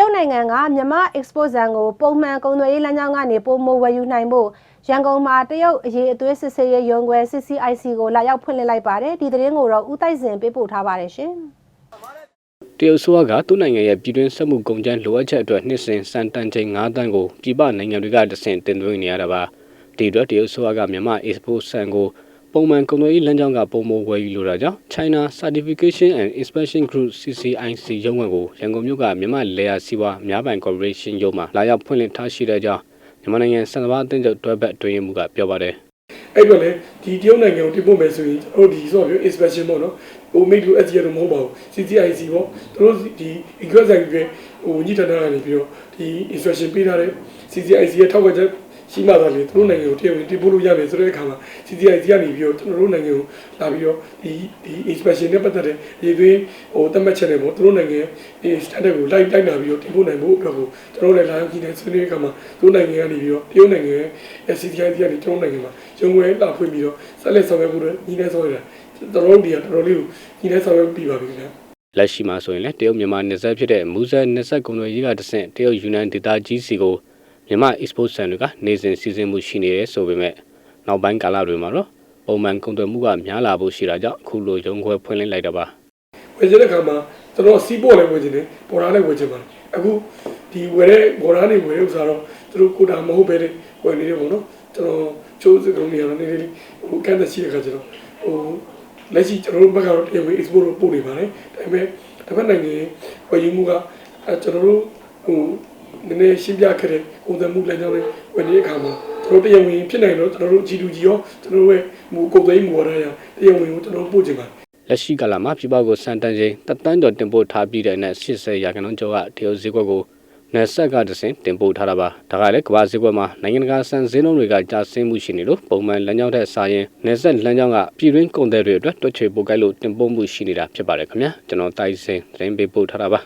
ရုတ်နိုင်ငံကမြန်မာ export ဇန်ကိုပုံမှန်ကုန်သွယ်ရေးလမ်းကြောင်းကနေပုံမဝယ်ယူနိုင်ဖို့ရန်ကုန်မှာတရုတ်အရေးအသွေးစစ်ဆေးရေးရုံးခွဲ CCIC ကိုလာရောက်ဖွင့်လှစ်လိုက်ပါတယ်ဒီသတင်းကိုတော့ဦးတိုက်စင်ပေးပို့ထားပါတယ်ရှင်တရုတ်ဆိုးကသူ့နိုင်ငံရဲ့ပြည်တွင်းစက်မှုကုန်ကျန်းလိုအပ်ချက်အတွက်နှစ်စဉ်စံတန်ချိန်9တန်းကိုပြည်ပနိုင်ငံတွေကတဆင့်တင်သွင်းနေရတာပါဒီအတွက်တရုတ်ဆိုးကမြန်မာ export ဆန်ကို ပုံမှန်ကုန်သွယ်ရေးလမ်းကြောင်းကပုံမဝယ်ယူလိုတာကြောင့် China Certification and Inspection Group CCIC ရုံးဝယ်ကိုရန်ကုန်မြို့ကမြန်မာလေယာစီးပွားများပိုင် corporation ရုံးမှာလာရောက်ဖွင့်လှစ်ထားရှိတဲ့ကြောင်းမြန်မာနိုင်ငံစံတဘာအသင်းချုပ်တွဲဘက်တွင်မှုကပြောပါတယ်အဲ့တော့လေဒီတရုတ်နိုင်ငံကိုတင်ပို့မယ်ဆိုရင်ကျွန်တော်တို့ဒီဆိုတော့ inspection ပေါ့နော်ဟို make to SG တော့မဟုတ်ပါဘူး CCIC ပေါ့သူတို့ဒီ equal ဆိုင်ကဟိုညီထနာကနေပြီးတော့ဒီ inspection ပေးထားတဲ့ CCIC ရဲ့ထောက်ခံချက် ရှိမှသာလေသူတို့နိုင်ငံကိုတရားဝင်တင်ပို့လို့ရမယ်ဆိုတဲ့အခါမှာ CCIC ကနေပြီးတော့ကျွန်တော်တို့နိုင်ငံကိုလာပြီးတော့ဒီဒီ inspection နဲ့ပတ်သက်တဲ့ရေသွင်းဟိုသတ်မှတ်ချက်တွေပေါ့သူတို့နိုင်ငံရဲ့ဒီ standard ကိုလိုက်လိုက်လာပြီးတော့တင်ပို့နိုင်ဖို့အတွက်ကိုကျွန်တော်တို့လည်းလာရောက်ကြည့်နေဆွေးနွေးအခါမှာသူတို့နိုင်ငံကနေပြီးတော့တရုတ်နိုင်ငံရဲ့ CCIC ကနေကျွန်တော်နိုင်ငံမှာရုံးဝဲလာဖွင့်ပြီးတော့ဆက်လက်ဆောင်ရွက်ဖို့အတွက်ညီနေဆောင်ရွက်တာတော်တော်ဒီကတော်တော်လေးကိုညီနေဆောင်ရွက်ပြီးပါပြီခင်ဗျာလက်ရှိမှာဆိုရင်လည်းတရုတ်မြန်မာနယ်စပ်ဖြစ်တဲ့မူဆယ်နယ်စပ်ကုန်သွယ်ရေးကတဆင့်တရုတ်ယူနန်ဒေသကြီးစီကို မြန်မာ export ဆန်တွေကနေစဉ်စီစဉ်မှုရှိနေတယ်ဆိုပေမဲ့နောက်ပိုင်းကာလတွေမှာတော့ပုံမှန်ကုန်သွယ်မှုကများလာဖို့ရှိတာကြောင့်အခုလိုရုံးခွဲဖွင့်လှစ်လိုက်တာပါဝယ်ချင်တဲ့ခါမှာကျွန်တော်စီးပေါ်လည်းဝယ်ချင်တယ်ပေါ်တာလည်းဝယ်ချင်ပါတယ်အခုဒီဝယ်တဲ့ပေါ်တာတွေဝယ်တဲ့ဥစ္စာတော့သူတို့ကိုတာမဟုတ်ပဲလေဝယ်နေတယ်ပေါ့နော်ကျွန်တော်ချိုးစကုံနေရတော့နေနေလေးဟိုကန့်သက်ရှိတဲ့ခါကျတော့ဟိုလက်ရှိကျွန်တော်တို့ဘက်ကတော့တရားဝင် export ကိုပို့နေပါတယ်ဒါပေမဲ့တစ်ဖက်နိုင်ငံဝယ်ယူမှုကအဲကျွန်တော်တို့ဟို နည်းနည်းရှင်းပြခဲ့တဲ့ကုန်သွယ်မှုလမ်းကြောင်းလေးဝယ်နေတဲ့အခါမှာကျွန်တော်တရားဝင်ဖြစ်နိုင်တော့ကျွန်တော်တို့ G2G ရောကျွန်တော်တို့ရဲ့ဟိုကုန်သွယ်မှုဝါဒရတရားဝင်ကိုကျွန်တော်ပို့ချင်ပါတယ်လက်ရှိကာလမှာပြည်ပကိုစံတန်ချိန်တသန်းကျော်တင်ပို့ထားပြီးတဲ့နောက်80ရာခိုင်နှုန်းကျော်ကတရုတ်ဈေးကွက်ကိုနယ်ဆက်ကတဆင့်တင်ပို့ထားတာပါဒါကလည်းကမ္ဘာဈေးကွက်မှာနိုင်ငံတကာစံဈေးနှုန်းတွေကကျဆင်းမှုရှိနေလို့ပုံမှန်လမ်းကြောင်းထက်စာရင်နယ်ဆက်လမ်းကြောင်းကပြည်တွင်းကုန်သည်တွေအတွက်တွက်ချေပို့ကိုက်လို့တင်ပို့မှုရှိနေတာဖြစ်ပါတယ်ခင်ဗျာကျွန်တော်တိုက်စင်သတင်းပေးပို့ထားတာပါ